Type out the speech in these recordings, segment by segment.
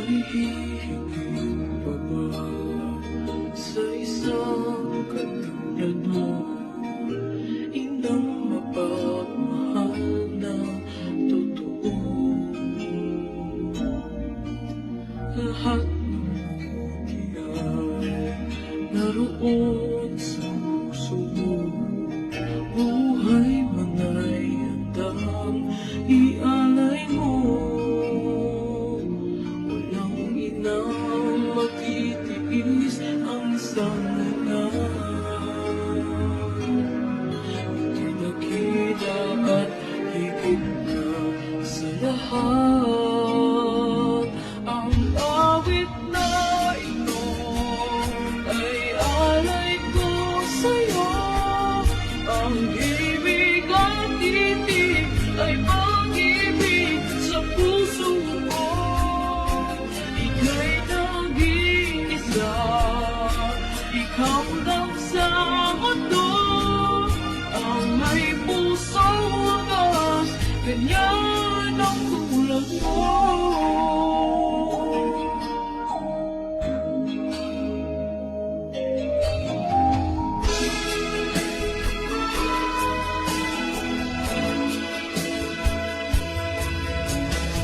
Hihigit pa ba sa isang katulad mo Inang mapagmahal na totoo. Lahat ang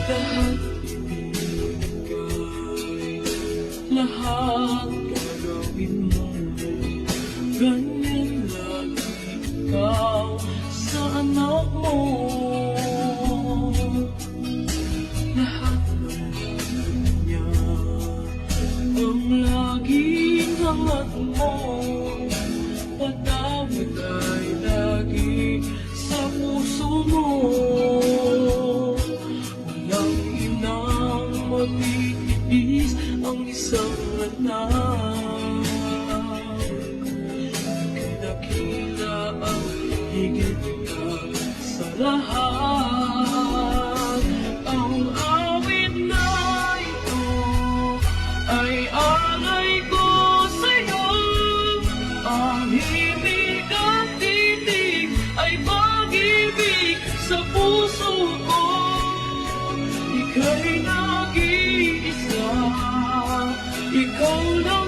Lahat ibigay Lahat mo Ganyan lagi ikaw sa mo Lahat ng niya. Ang laging mo ang isang anak nakita ang higit ka sa lahat. Ang awit na ito ay alay ko sa'yo. Ang ibig at titig ay pag-ibig sa puso ko. Ika'y nag-iisa Ikaw lang